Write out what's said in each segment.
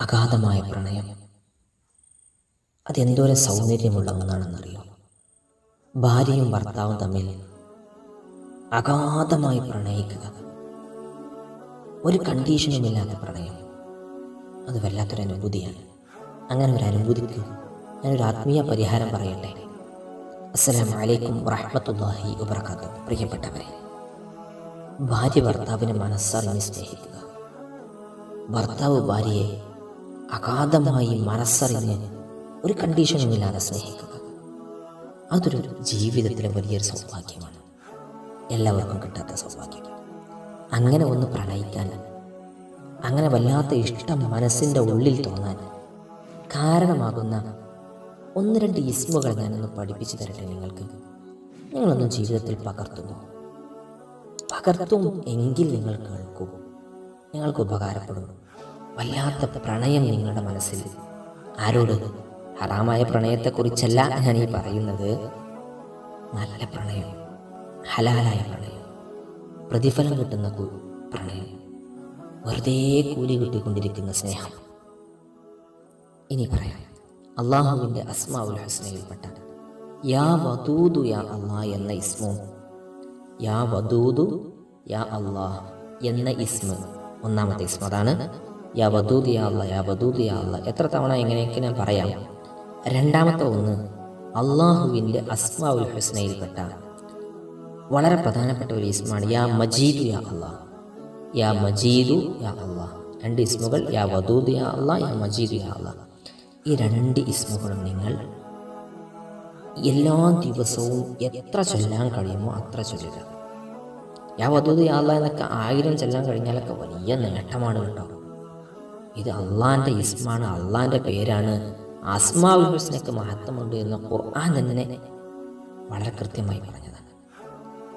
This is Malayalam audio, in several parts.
അഗാധമായ പ്രണയം. അതെന്തോരം സൗന്ദര്യമുള്ള ഒന്നാണെന്നറിയോ ഭാര്യയും ഭർത്താവും തമ്മിൽ അഗാധമായി പ്രണയിക്കുക. ഒരു കണ്ടീഷനുമില്ലാത്ത പ്രണയം. അത് വല്ലാത്തൊരു അനുഭൂതിയാണ്. അങ്ങനെ ഒരു അനുഭൂതിക്ക് ഞാനൊരു ആത്മീയ പരിഹാരം പറയട്ടെ. അസ്സലാം വലൈക്കും വറഹമത്തല്ലാഹി വബർക്കാത്തു പ്രിയപ്പെട്ടവരെ ഭാര്യ ഭർത്താവിനെ മനസ്സറിഞ്ഞ് സ്നേഹിക്കുക. ഭർത്താവ് ഭാര്യയെ അഗാധമായി മനസ്സറിഞ്ഞ് ഒരു കണ്ടീഷനുമില്ലാതെ സ്നേഹിക്കുക. അതൊരു ജീവിതത്തിലെ വലിയൊരു സൗഭാഗ്യമാണ്. എല്ലാവർക്കും കിട്ടാത്ത സൗഭാഗ്യം. അങ്ങനെ ഒന്ന് പ്രണയിക്കാൻ അങ്ങനെ വല്ലാത്ത ഇഷ്ടം മനസ്സിന്റെ ഉള്ളിൽ തോന്നാൻ കാരണമാകുന്ന ഒന്ന് രണ്ട് ഇസ്മുകൾ ഞാനൊന്ന് പഠിപ്പിച്ചു തരട്ടെ നിങ്ങൾക്ക്? നിങ്ങളൊന്ന് ജീവിതത്തിൽ പകർത്തുന്നു പകർത്തും എങ്കിൽ നിങ്ങൾ കേൾക്കൂ. നിങ്ങൾക്ക് ഉപകാരപ്പെടും. വല്ലാത്ത പ്രണയം നിങ്ങളുടെ മനസ്സിൽ. ആരോട്? ഹറാമായ പ്രണയത്തെക്കുറിച്ചല്ല ഞാൻ ഈ പറയുന്നത്. നല്ല പ്രണയം. ഹലാലായ പ്രണയം. പ്രതിഫലം കിട്ടുന്ന പ്രണയം. വെറുതെ കൂലി കിട്ടിക്കൊണ്ടിരിക്കുന്ന സ്നേഹം. ഇനി പറയാം. അള്ളാഹുവിന്റെ അസ്മാവുൽ ഹസ്നയിൽപ്പെട്ട യാ വദൂദു യാ അള്ളാഹ് എന്ന ഇസ്മും യാ വദൂദു യാ അള്ളാഹ് എന്ന ഇസ്മ. ഒന്നാമത്തെ ഇസ്മ അതാണ് യവദൂതിയാള്ള യാ യാ വദൂദ് യാ എത്ര തവണ എങ്ങനെയൊക്കെ ഞാൻ പറയാം? രണ്ടാമത്തെ ഒന്ന് അള്ളാഹുവിന്റെ അസ്മാ ഉൽ ഹുസ്നയിൽപ്പെട്ട വളരെ പ്രധാനപ്പെട്ട ഒരു ഇസ്മാണ് യാ മജീദു യാ അള്ളാഹ്. യാ മജീദു യാ അള്ളാഹ്. രണ്ട് ഇസ്മുകൾ യാ വദൂദ് യാ അള്ളാഹ് യാ മജീദു യാ അള്ളാഹ്. ഈ രണ്ട് ഇസ്മുകളും നിങ്ങൾ എല്ലാ ദിവസവും എത്ര ചൊല്ലാൻ കഴിയുമോ അത്ര ചൊല്ലുക. യാ വധൂത് യാ അള്ളാഹ് എന്നൊക്കെ ആയിരം ചൊല്ലാൻ കഴിഞ്ഞാലൊക്കെ വലിയ നേട്ടമാണ് കേട്ടോ. ഇത് അള്ളാന്റെ ഇസ്മാണ് അള്ളാന്റെ പേരാണ്. അസ്മാവുൽ ഹുസ്നക്ക് മഹത്വമുണ്ട് എന്ന് ഖുർആൻ തന്നെ വളരെ കൃത്യമായി പറഞ്ഞതാണ്.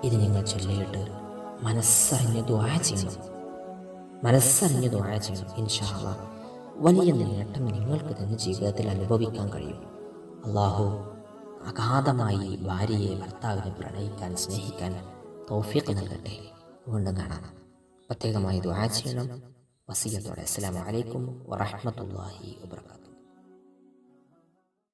ഇത് നിങ്ങൾ ചൊല്ലിയിട്ട് മനസ്സറിഞ്ഞ് ദ്വാ ചെയ്യണം. മനസ്സറിഞ്ഞ് ദ്വാ ചെയ്യണം ഇൻഷാ അള്ളാഹ് വലിയ നേട്ടം നിങ്ങൾക്ക് തന്നെ ജീവിതത്തിൽ അനുഭവിക്കാൻ കഴിയും. അള്ളാഹു അഗാധമായി ഭാര്യയെ ഭർത്താവിനെ പ്രണയിക്കാൻ സ്നേഹിക്കാൻ തോഫിയൊക്കെ നൽകട്ടെ. വീണ്ടും കാണാം. പ്രത്യേകമായി ദ്വാ ചെയ്യണം. وصية السلام عليكم ورحمة الله وبركاته.